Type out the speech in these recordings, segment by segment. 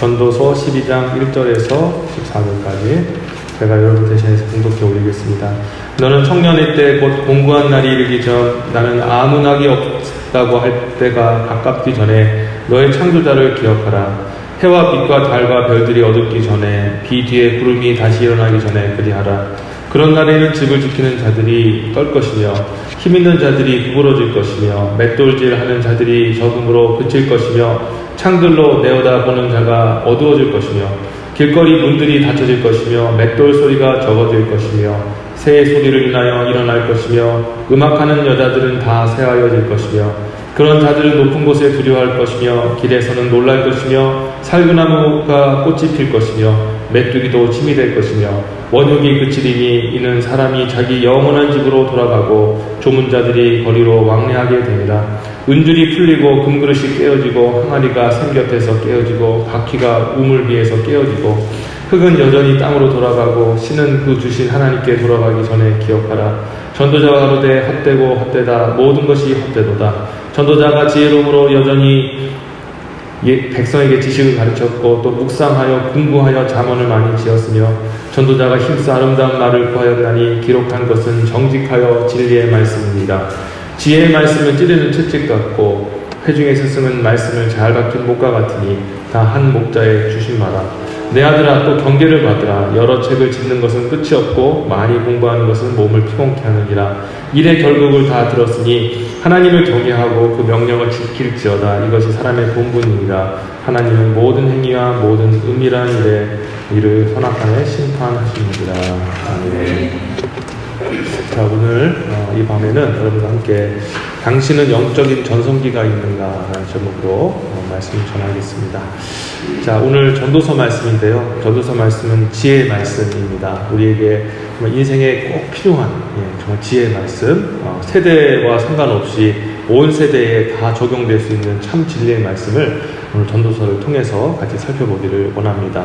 전도서 12장 1절에서 14절까지 제가 여러분 대신해서 공독해 올리겠습니다. 너는 청년의 때 곧 공부한 날이 이르기 전 나는 아무 낙이 없다고 할 때가 가깝기 전에 너의 창조자를 기억하라. 해와 빛과 달과 별들이 어둡기 전에 비 뒤에 구름이 다시 일어나기 전에 그리하라. 그런 날에는 집을 지키는 자들이 떨 것이며 힘 있는 자들이 구부러질 것이며 맷돌질 하는 자들이 적음으로 그칠 것이며 창들로 내어다 보는 자가 어두워질 것이며 길거리 문들이 닫혀질 것이며 맷돌 소리가 적어질 것이며 새의 소리를 인하여 일어날 것이며 음악하는 여자들은 다 새하여질 것이며 그런 자들은 높은 곳에 두려워할 것이며 길에서는 놀랄 것이며 살구나무가 꽃이 필 것이며 메뚜기도 침이 될 것이며 원흉이 그치리니 이는 사람이 자기 영원한 집으로 돌아가고 조문자들이 거리로 왕래하게 됩니다. 은줄이 풀리고 금그릇이 깨어지고 항아리가 샘 곁에서 깨어지고 바퀴가 우물 위에서 깨어지고 흙은 여전히 땅으로 돌아가고 신은 그 주신 하나님께 돌아가기 전에 기억하라. 전도자가 가로되 헛되고 헛되다 모든 것이 헛되도다. 전도자가 지혜로움으로 여전히 예, 백성에게 지식을 가르쳤고 또 묵상하여 공부하여 잠언을 많이 지었으며 전도자가 힘써 아름다운 말을 구하였나니 기록한 것은 정직하여 진리의 말씀입니다. 지혜의 말씀은 찌르는 채찍 같고 회중의 스승은 말씀을 잘 박힌 목과 같으니 다 한 목자에 주신 마라. 내 아들아 또 경계를 받으라. 여러 책을 짓는 것은 끝이 없고 많이 공부하는 것은 몸을 피곤케 하느니라. 일의 결국을 다 들었으니 하나님을 경외하고 그 명령을 지킬지어다. 이것이 사람의 본분이니라. 하나님은 모든 행위와 모든 은밀한 일에 이를 선악함에 심판하시느니라. 아멘. 자 오늘 어, 이 밤에는 여러분과 함께 당신은 영적인 전성기가 있는가 라는 제목으로 어, 말씀을 전하겠습니다. 자 오늘 전도서 말씀인데요. 전도서 말씀은 지혜의 말씀입니다. 우리에게 정말 인생에 꼭 필요한 예, 정말 지혜의 말씀 어, 세대와 상관없이 온 세대에 다 적용될 수 있는 참 진리의 말씀을 오늘 전도서를 통해서 같이 살펴보기를 원합니다.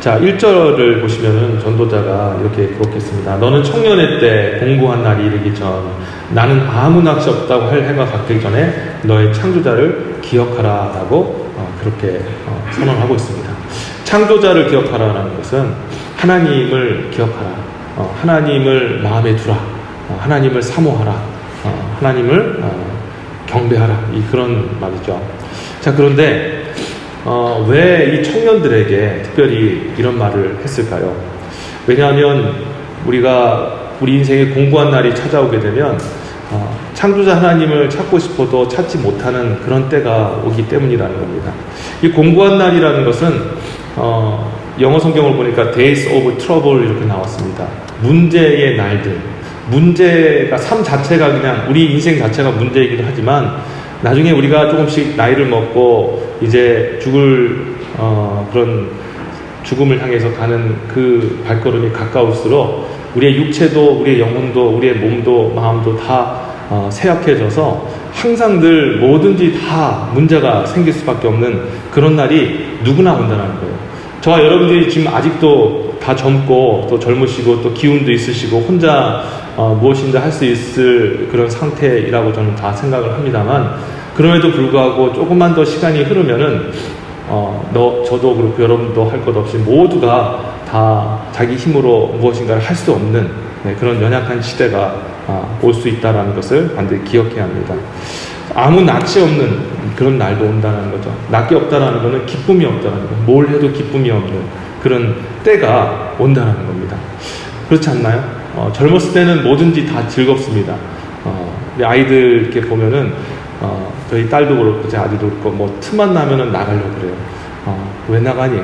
자, 1절을 보시면은 전도자가 이렇게 기록했습니다. 너는 청년의 때 공부한 날이 이르기 전 나는 아무 낚시 없다고 할 해가 갖기 전에 너의 창조자를 기억하라 라고 어, 그렇게 어, 선언하고 있습니다. 창조자를 기억하라는 것은 하나님을 기억하라. 어, 하나님을 마음에 두라. 어, 하나님을 사모하라. 어, 하나님을 어, 경배하라. 이 그런 말이죠. 자, 그런데 어, 왜이 청년들에게 특별히 이런 말을 했을까요? 왜냐하면 우리가 우리 인생에 공부한 날이 찾아오게 되면 어, 창조자 하나님을 찾고 싶어도 찾지 못하는 그런 때가 오기 때문이라는 겁니다. 이 공부한 날이라는 것은 어, 영어 성경을 보니까 days of trouble 이렇게 나왔습니다. 문제의 날들. 문제가 삶 자체가 그냥 우리 인생 자체가 문제이기도 하지만 나중에 우리가 조금씩 나이를 먹고 이제 죽을 어, 그런 죽음을 향해서 가는 그 발걸음이 가까울수록 우리의 육체도 우리의 영혼도 우리의 몸도 마음도 다 어, 쇠약해져서 항상 늘 뭐든지 다 문제가 생길 수밖에 없는 그런 날이 누구나 온다는 거예요. 저와 여러분들이 지금 아직도 다 젊고 또 젊으시고 또 기운도 있으시고 혼자 어, 무엇인가 할 수 있을 그런 상태이라고 저는 다 생각을 합니다만 그럼에도 불구하고 조금만 더 시간이 흐르면은 어, 너 저도 그렇고 여러분도 할 것 없이 모두가 다 자기 힘으로 무엇인가를 할 수 없는 네, 그런 연약한 시대가 아, 올 수 있다라는 것을 반드시 기억해야 합니다. 아무 낯이 없는 그런 날도 온다는 거죠. 낯이 없다라는 것은 기쁨이 없다는 거. 뭘 해도 기쁨이 없는 그런 때가 온다는 겁니다. 그렇지 않나요? 어, 젊었을 때는 뭐든지 다 즐겁습니다. 어, 아이들 이렇게 보면은 어, 저희 딸도 그렇고 제 아들도 그렇고 뭐 틈만 나면은 나가려고 그래요. 어, 왜 나가니?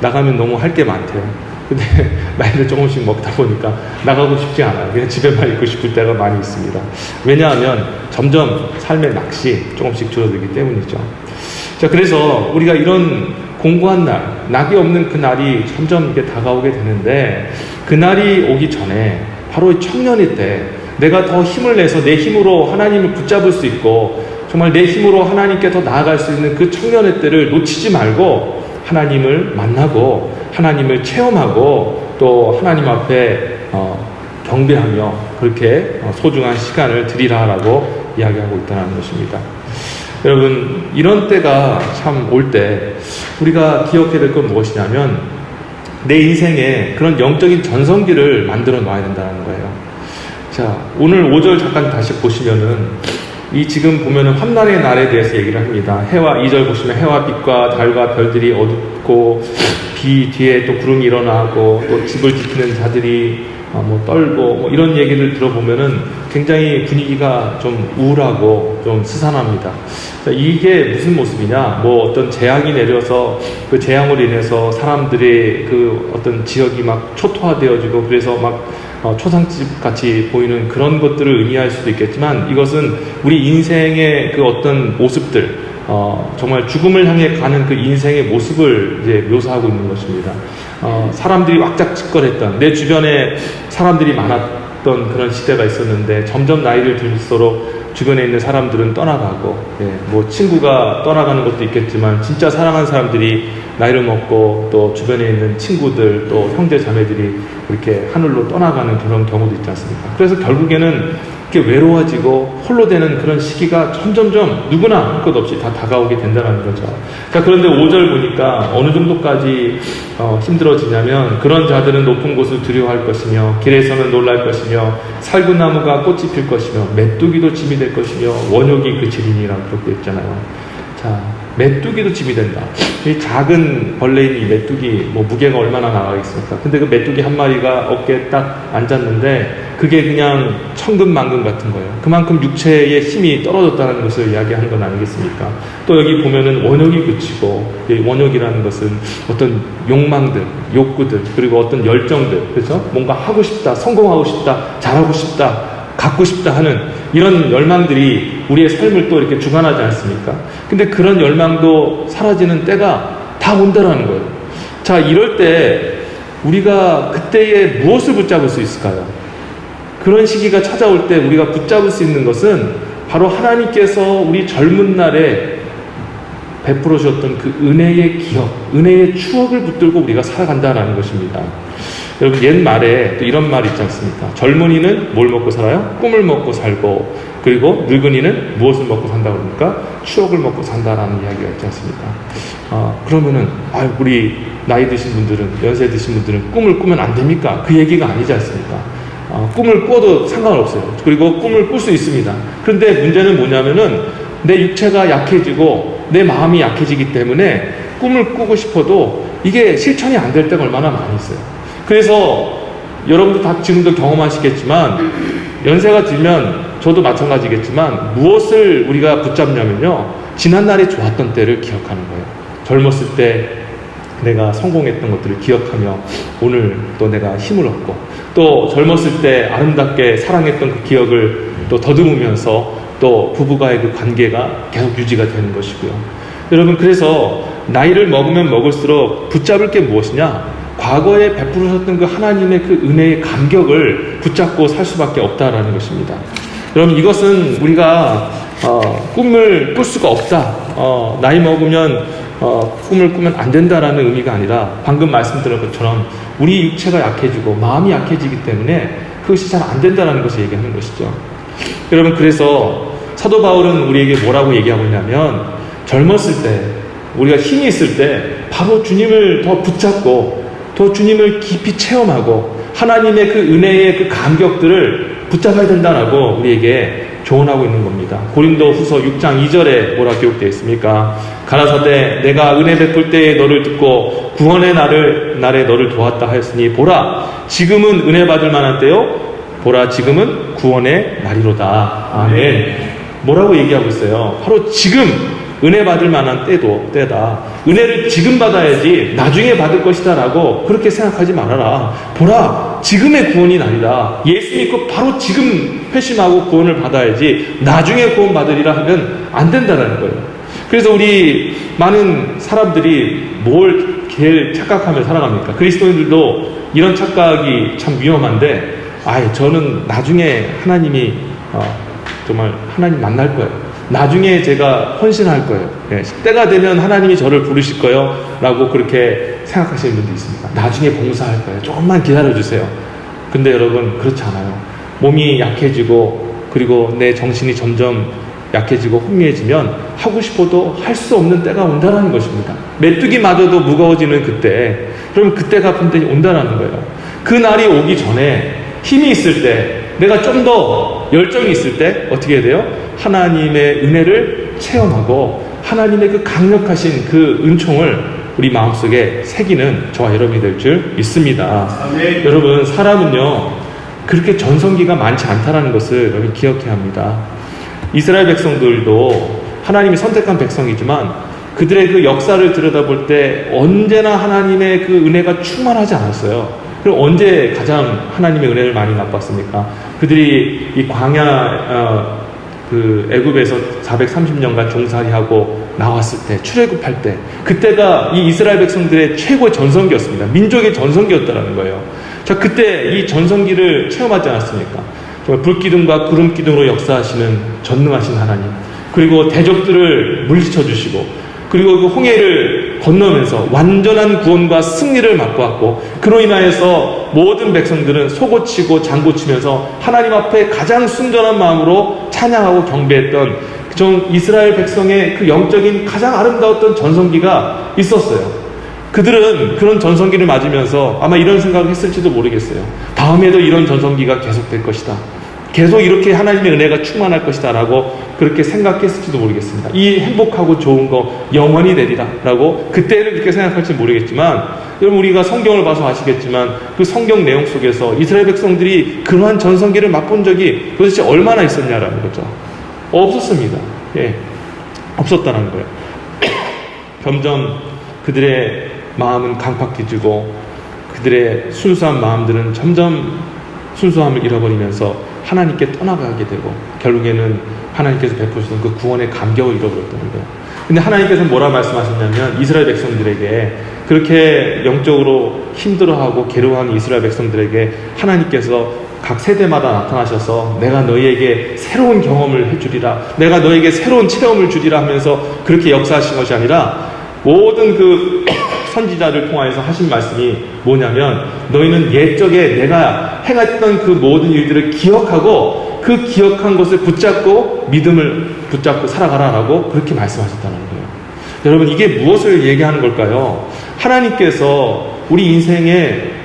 나가면 너무 할 게 많대요. 근데 나이를 조금씩 먹다 보니까 나가고 싶지 않아요. 그냥 집에만 있고 싶을 때가 많이 있습니다. 왜냐하면 점점 삶의 낚시 조금씩 줄어들기 때문이죠. 자, 그래서 우리가 이런 공부한 날, 낙이 없는 그 날이 점점 이렇게 다가오게 되는데 그 날이 오기 전에 바로 이 청년일 때 내가 더 힘을 내서 내 힘으로 하나님을 붙잡을 수 있고 정말 내 힘으로 하나님께 더 나아갈 수 있는 그 청년의 때를 놓치지 말고 하나님을 만나고 하나님을 체험하고 또 하나님 앞에 어, 경배하며 그렇게 어, 소중한 시간을 드리라라고 이야기하고 있다는 것입니다. 여러분 이런 때가 참 올 때 우리가 기억해야 될 건 무엇이냐면 내 인생에 그런 영적인 전성기를 만들어 놔야 된다는 거예요. 자 오늘 5절 잠깐 다시 보시면은 이 지금 보면은 환난의 날에 대해서 얘기를 합니다. 해와 2절 보시면 해와 빛과 달과 별들이 어둡고 비 뒤에 또 구름이 일어나고 또 집을 지키는 자들이 어, 뭐 떨고 뭐 이런 얘기를 들어보면은 굉장히 분위기가 좀 우울하고 좀 스산합니다. 자, 이게 무슨 모습이냐? 뭐 어떤 재앙이 내려서 그 재앙으로 인해서 사람들의 그 어떤 지역이 막 초토화되어지고 그래서 막 어, 초상집 같이 보이는 그런 것들을 의미할 수도 있겠지만 이것은 우리 인생의 그 어떤 모습들 어, 정말 죽음을 향해 가는 그 인생의 모습을 이제 묘사하고 있는 것입니다. 어, 사람들이 왁작지껄했던 내 주변에 사람들이 많았던 그런 시대가 있었는데 점점 나이를 들수록 주변에 있는 사람들은 떠나가고 예, 뭐 친구가 떠나가는 것도 있겠지만 진짜 사랑하는 사람들이 나이를 먹고 또 주변에 있는 친구들 또 형제 자매들이 이렇게 하늘로 떠나가는 그런 경우도 있지 않습니까? 그래서 결국에는 이렇게 외로워지고 홀로 되는 그런 시기가 점점점 누구나 할 것 없이 다 다가오게 된다는 거죠. 자, 그런데 5절 보니까 어느 정도까지 어, 힘들어지냐면 그런 자들은 높은 곳을 두려워할 것이며 길에서는 놀랄 것이며 살구나무가 꽃이 필 것이며 메뚜기도 짐이 될 것이며 원욕이 그치리니라고 그렇게 있잖아요. 자, 메뚜기도 짐이 된다. 이 작은 벌레인 이 메뚜기, 뭐 무게가 얼마나 나가겠습니까? 근데 그 메뚜기 한 마리가 어깨에 딱 앉았는데 그게 그냥 천근만근 같은 거예요. 그만큼 육체의 힘이 떨어졌다는 것을 이야기하는 건 아니겠습니까? 또 여기 보면은 원욕이 그치고, 원욕이라는 것은 어떤 욕망들, 욕구들, 그리고 어떤 열정들, 그렇죠? 뭔가 하고 싶다, 성공하고 싶다, 잘하고 싶다, 갖고 싶다 하는 이런 열망들이 우리의 삶을 또 이렇게 주관하지 않습니까? 근데 그런 열망도 사라지는 때가 다 온다라는 거예요. 자, 이럴 때 우리가 그때에 무엇을 붙잡을 수 있을까요? 그런 시기가 찾아올 때 우리가 붙잡을 수 있는 것은 바로 하나님께서 우리 젊은 날에 베풀어 주셨던 그 은혜의 기억, 은혜의 추억을 붙들고 우리가 살아간다는 것입니다. 여러분 옛말에 또 이런 말 있지 않습니까? 젊은이는 뭘 먹고 살아요? 꿈을 먹고 살고 그리고 늙은이는 무엇을 먹고 산다 그럽니까? 추억을 먹고 산다라는 이야기가 있지 않습니까? 아, 그러면은 아, 우리 나이 드신 분들은 연세 드신 분들은 꿈을 꾸면 안 됩니까? 그 얘기가 아니지 않습니까? 어, 꿈을 꿔도 상관없어요. 그리고 꿈을 꿀 수 있습니다. 그런데 문제는 뭐냐면은 내 육체가 약해지고 내 마음이 약해지기 때문에 꿈을 꾸고 싶어도 이게 실천이 안 될 때가 얼마나 많이 있어요. 그래서 여러분도 다 지금도 경험하시겠지만 연세가 들면 저도 마찬가지겠지만 무엇을 우리가 붙잡냐면요. 지난날에 좋았던 때를 기억하는 거예요. 젊었을 때 내가 성공했던 것들을 기억하며 오늘 또 내가 힘을 얻고 또 젊었을 때 아름답게 사랑했던 그 기억을 또 더듬으면서 또 부부가의 그 관계가 계속 유지가 되는 것이고요. 여러분 그래서 나이를 먹으면 먹을수록 붙잡을 게 무엇이냐? 과거에 베풀으셨던 그 하나님의 그 은혜의 감격을 붙잡고 살 수밖에 없다라는 것입니다. 여러분 이것은 우리가 어, 꿈을 꿀 수가 없다. 어, 나이 먹으면 어, 꿈을 꾸면 안 된다라는 의미가 아니라 방금 말씀드린 것처럼 우리 육체가 약해지고 마음이 약해지기 때문에 그것이 잘 안 된다라는 것을 얘기하는 것이죠. 여러분 그래서 사도 바울은 우리에게 뭐라고 얘기하고 있냐면 젊었을 때 우리가 힘이 있을 때 바로 주님을 더 붙잡고 더 주님을 깊이 체험하고 하나님의 그 은혜의 그 감격들을 붙잡아야 된다라고 우리에게 조언하고 있는 겁니다. 고린도 후서 6장 2절에 뭐라 기록되어 있습니까? 가라사대 내가 은혜 베풀 때에 너를 듣고 구원의 날을 날에 너를 도왔다 하였으니 보라 지금은 은혜 받을 만한 때요 보라 지금은 구원의 날이로다. 아멘. 뭐라고 얘기하고 있어요? 바로 지금 은혜 받을 만한 때도 때다. 은혜를 지금 받아야지 나중에 받을 것이다라고 그렇게 생각하지 말아라. 보라, 지금의 구원이 아니다. 예수 믿고 바로 지금 회심하고 구원을 받아야지 나중에 구원 받으리라 하면 안 된다라는 거예요. 그래서 우리 많은 사람들이 뭘 제일 착각하며 살아갑니까? 그리스도인들도 이런 착각이 참 위험한데, 아, 저는 나중에 하나님이 어, 정말 하나님 만날 거예요. 나중에 제가 헌신할 거예요. 네, 때가 되면 하나님이 저를 부르실 거예요. 라고 그렇게 생각하시는 분도 있습니다. 나중에 봉사할 거예요. 조금만 기다려주세요. 근데 여러분, 그렇지 않아요. 몸이 약해지고, 그리고 내 정신이 점점 약해지고 혼미해지면 하고 싶어도 할 수 없는 때가 온다는 것입니다. 메뚜기마저도 무거워지는 그때, 그럼 그때가 분명히 온다는 거예요. 그 날이 오기 전에 힘이 있을 때, 내가 좀 더 열정이 있을 때 어떻게 해야 돼요? 하나님의 은혜를 체험하고 하나님의 그 강력하신 그 은총을 우리 마음속에 새기는 저와 여러분이 될 줄 믿습니다. 아멘. 여러분 사람은요 그렇게 전성기가 많지 않다라는 것을 여러분 기억해야 합니다. 이스라엘 백성들도 하나님이 선택한 백성이지만 그들의 그 역사를 들여다볼 때 언제나 하나님의 그 은혜가 충만하지 않았어요. 그럼 언제 가장 하나님의 은혜를 많이 맛봤습니까? 그들이 이 광야 어, 그 애굽에서 430년간 종살이하고 나왔을 때 출애굽할 때 그때가 이 이스라엘 백성들의 최고의 전성기였습니다. 민족의 전성기였다라는 거예요. 자 그때 이 전성기를 체험하지 않았습니까? 정말 불기둥과 구름 기둥으로 역사하시는 전능하신 하나님 그리고 대적들을 물리쳐 주시고 그리고 그 홍해를 건너면서 완전한 구원과 승리를 맛보았고 그로 인하여서 모든 백성들은 속고치고 장고치면서 하나님 앞에 가장 순전한 마음으로 찬양하고 경배했던 좀 이스라엘 백성의 그 영적인 가장 아름다웠던 전성기가 있었어요. 그들은 그런 전성기를 맞으면서 아마 이런 생각을 했을지도 모르겠어요. 다음에도 이런 전성기가 계속될 것이다. 계속 이렇게 하나님의 은혜가 충만할 것이다 라고 그렇게 생각했을지도 모르겠습니다. 이 행복하고 좋은 거 영원히 되리라 라고 그때는 그렇게 생각할지 모르겠지만 여러분 우리가 성경을 봐서 아시겠지만 그 성경 내용 속에서 이스라엘 백성들이 그러한 전성기를 맛본 적이 도대체 얼마나 있었냐라는 거죠. 없었습니다. 예. 없었다는 거예요. 점점 그들의 마음은 강팍해지고 그들의 순수한 마음들은 점점 순수함을 잃어버리면서 하나님께 떠나가게 되고 결국에는 하나님께서 베푸시던 그 구원의 감격을 잃어버렸다는 거예요. 근데 하나님께서는 뭐라 말씀하셨냐면 이스라엘 백성들에게 그렇게 영적으로 힘들어하고 괴로워하는 이스라엘 백성들에게 하나님께서 각 세대마다 나타나셔서 내가 너희에게 새로운 경험을 해주리라 내가 너에게 새로운 체험을 주리라 하면서 그렇게 역사하신 것이 아니라 모든 그 선지자를 통하여서 하신 말씀이 뭐냐면 너희는 옛적에 내가 행했던 그 모든 일들을 기억하고 그 기억한 것을 붙잡고 믿음을 붙잡고 살아가라라고 그렇게 말씀하셨다는 거예요. 여러분 이게 무엇을 얘기하는 걸까요? 하나님께서 우리 인생에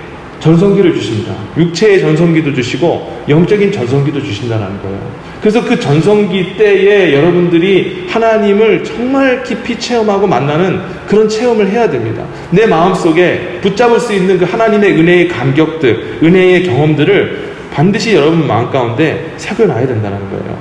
전성기를 주십니다. 육체의 전성기도 주시고 영적인 전성기도 주신다는 거예요. 그래서 그 전성기 때에 여러분들이 하나님을 정말 깊이 체험하고 만나는 그런 체험을 해야 됩니다. 내 마음속에 붙잡을 수 있는 그 하나님의 은혜의 감격들, 은혜의 경험들을 반드시 여러분 마음 가운데 새겨놔야 된다는 거예요.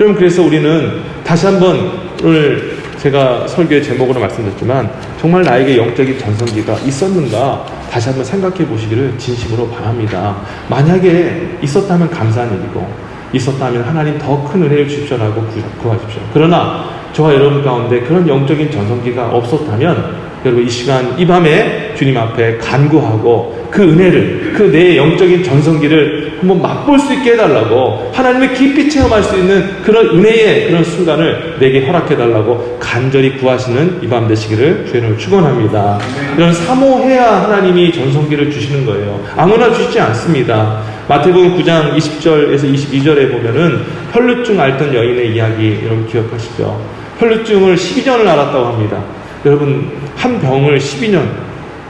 여러분 그래서 우리는 다시 한번 오늘 제가 설교의 제목으로 말씀드렸지만 정말 나에게 영적인 전성기가 있었는가 다시 한번 생각해 보시기를 진심으로 바랍니다. 만약에 있었다면 감사한 일이고 있었다면 하나님 더 큰 은혜를 주십시오라고 구하십시오. 그러나 저와 여러분 가운데 그런 영적인 전성기가 없었다면 여러분 이 시간 이 밤에 주님 앞에 간구하고 그 은혜를 그 내 영적인 전성기를 한번 맛볼 수 있게 해달라고 하나님의 깊이 체험할 수 있는 그런 은혜의 그런 순간을 내게 허락해달라고 간절히 구하시는 이 밤 되시기를 주님을 축원합니다. 이런 사모해야 하나님이 전성기를 주시는 거예요. 아무나 주시지 않습니다. 마태복음 9장 20절에서 22절에 보면은 혈루증 앓던 여인의 이야기 여러분 기억하시죠? 혈루증을 12년을 앓았다고 합니다. 여러분 한 병을 12년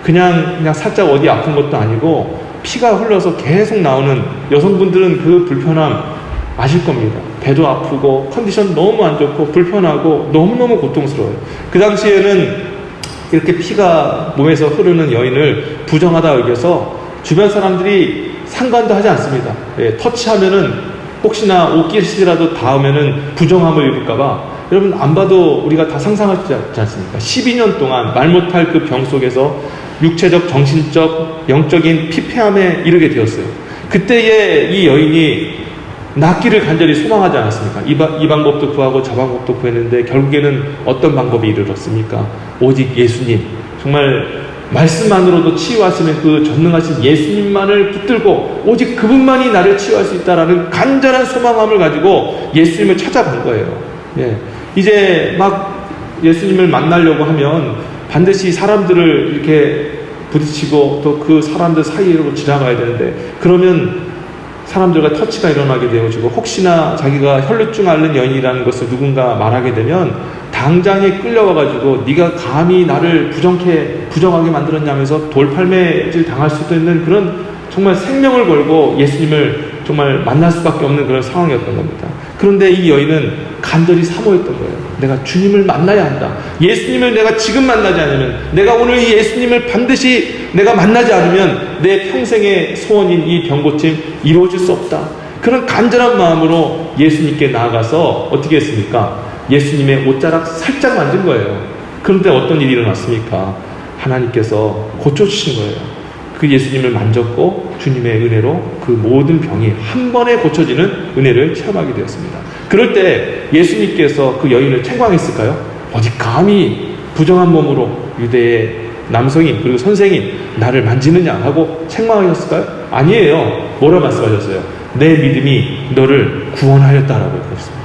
그냥 그냥 살짝 어디 아픈 것도 아니고 피가 흘러서 계속 나오는 여성분들은 그 불편함 아실 겁니다. 배도 아프고 컨디션 너무 안 좋고 불편하고 너무너무 고통스러워요. 그 당시에는 이렇게 피가 몸에서 흐르는 여인을 부정하다 여겨서 주변 사람들이 상관도 하지 않습니다. 예, 터치하면은 혹시나 옷깃이라도 닿으면은 부정함을 입을까봐 여러분 안 봐도 우리가 다 상상할 수 있지 않습니까? 12년 동안 말 못할 그 병 속에서 육체적, 정신적, 영적인 피폐함에 이르게 되었어요. 그때에 이 여인이 낫기를 간절히 소망하지 않았습니까? 이, 바, 이 방법도 구하고 저 방법도 구했는데 결국에는 어떤 방법이 이르렀습니까? 오직 예수님. 정말 말씀만으로도 치유하시는 그 전능하신 예수님만을 붙들고 오직 그분만이 나를 치유할 수 있다라는 간절한 소망함을 가지고 예수님을 찾아간 거예요. 예. 이제 막 예수님을 만나려고 하면 반드시 사람들을 이렇게 부딪히고 또 그 사람들 사이로 지나가야 되는데 그러면 사람들과 터치가 일어나게 되어지고 혹시나 자기가 혈루증 앓는 여인이라는 것을 누군가 말하게 되면 당장에 끌려와가지고 네가 감히 나를 부정케 부정하게 만들었냐면서 돌팔매질 당할 수도 있는 그런 정말 생명을 걸고 예수님을 정말 만날 수밖에 없는 그런 상황이었던 겁니다. 그런데 이 여인은 간절히 사모했던 거예요. 내가 주님을 만나야 한다. 예수님을 내가 지금 만나지 않으면, 내가 오늘 이 예수님을 반드시 내가 만나지 않으면 내 평생의 소원인 이 병고침 이루어질 수 없다. 그런 간절한 마음으로 예수님께 나아가서 어떻게 했습니까? 예수님의 옷자락 살짝 만진 거예요. 그런데 어떤 일이 일어났습니까? 하나님께서 고쳐주신 거예요. 그 예수님을 만졌고 주님의 은혜로 그 모든 병이 한 번에 고쳐지는 은혜를 체험하게 되었습니다. 그럴 때 예수님께서 그 여인을 책망했을까요? 어디 감히 부정한 몸으로 유대의 남성인 그리고 선생인 나를 만지느냐 하고 책망하셨을까요? 아니에요. 뭐라 말씀하셨어요? 내 믿음이 너를 구원하였다라고 했습니다.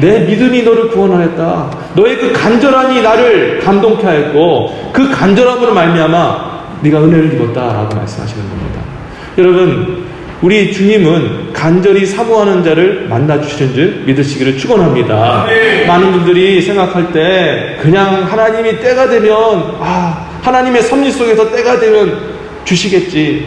내 믿음이 너를 구원하였다. 너의 그 간절함이 나를 감동케 하였고 그 간절함으로 말미암아 네가 은혜를 입었다라고 말씀하시는 겁니다. 여러분 우리 주님은 간절히 사모하는 자를 만나 주시는 줄 믿으시기를 축원합니다. 많은 분들이 생각할 때 그냥 하나님이 때가 되면 아 하나님의 섭리 속에서 때가 되면 주시겠지.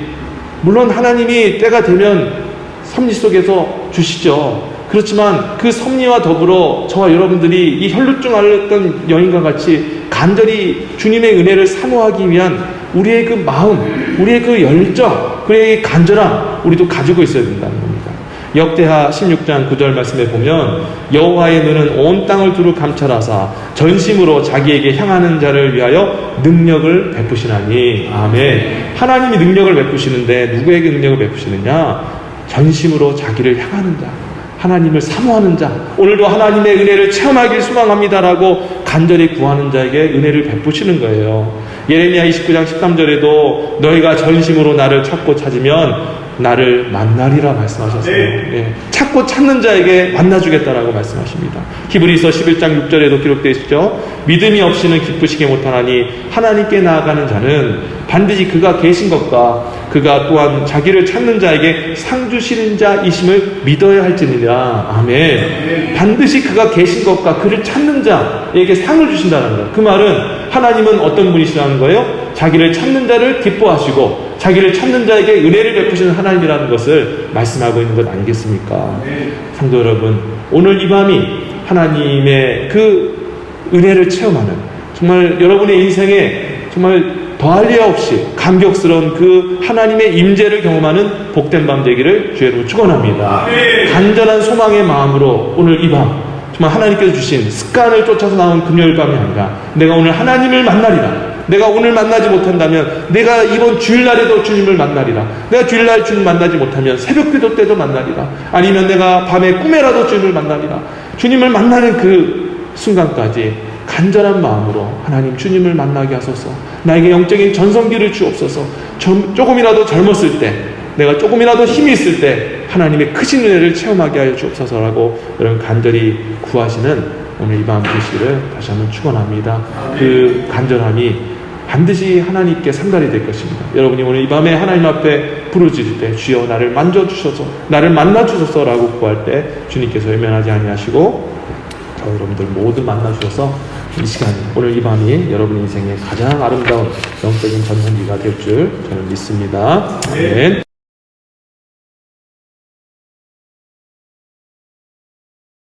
물론 하나님이 때가 되면 섭리 속에서 주시죠. 그렇지만 그 섭리와 더불어 저와 여러분들이 이 혈루증 앓았던 여인과 같이 간절히 주님의 은혜를 사모하기 위한 우리의 그 마음, 우리의 그 열정, 우리의 간절함 우리도 가지고 있어야 된다는 겁니다. 역대하 16장 9절 말씀에 보면 여호와의 눈은 온 땅을 두루 감찰하사 전심으로 자기에게 향하는 자를 위하여 능력을 베푸시나니 아멘. 하나님이 능력을 베푸시는데 누구에게 능력을 베푸시느냐? 전심으로 자기를 향하는 자. 하나님을 사모하는 자, 오늘도 하나님의 은혜를 체험하길 소망합니다라고 간절히 구하는 자에게 은혜를 베푸시는 거예요. 예레미야 29장 13절에도 너희가 전심으로 나를 찾고 찾으면 나를 만나리라 말씀하셨어요. 예. 찾고 찾는 자에게 만나주겠다라고 말씀하십니다. 히브리서 11장 6절에도 기록되어 있죠. 믿음이 없이는 기쁘시게 못하나니 하나님께 나아가는 자는 반드시 그가 계신 것과 그가 또한 자기를 찾는 자에게 상 주시는 자이심을 믿어야 할지니라. 아멘. 반드시 그가 계신 것과 그를 찾는 자에게 상을 주신다는 거예요. 그 말은 하나님은 어떤 분이시라는 거예요? 자기를 찾는 자를 기뻐하시고 자기를 찾는 자에게 은혜를 베푸시는 하나님이라는 것을 말씀하고 있는 것 아니겠습니까? 성도 여러분, 오늘 이 밤이 하나님의 그 은혜를 체험하는 정말 여러분의 인생에 정말 더할 리 없이 감격스러운 그 하나님의 임재를 경험하는 복된 밤 되기를 주의로 축원합니다. 간절한 소망의 마음으로 오늘 이 밤 정말 하나님께서 주신 습관을 쫓아서 나온 금요일 밤이 아니라 내가 오늘 하나님을 만나리라. 내가 오늘 만나지 못한다면 내가 이번 주일날에도 주님을 만나리라. 내가 주일날 주님 만나지 못하면 새벽 기도 때도 만나리라. 아니면 내가 밤에 꿈에라도 주님을 만나리라. 주님을 만나는 그 순간까지 간절한 마음으로 하나님 주님을 만나게 하소서. 나에게 영적인 전성기를 주옵소서. 좀, 조금이라도 젊었을 때, 내가 조금이라도 힘이 있을 때 하나님의 크신 은혜를 체험하게 하여 주옵소서라고 여러분 간절히 구하시는 오늘 이 밤 되시기를 다시 한번 축원합니다. 그 간절함이 반드시 하나님께 상달이 될 것입니다. 여러분이 오늘 이 밤에 하나님 앞에 부르짖을 때 주여 나를 만져 주셔서 나를 만나 주소서라고 구할 때 주님께서 외면하지 아니하시고 저 여러분들 모두 만나 주셔서 이 시간 오늘 이 밤이 여러분 인생의 가장 아름다운 영적인 전성기가 될 줄 저는 믿습니다. 아멘.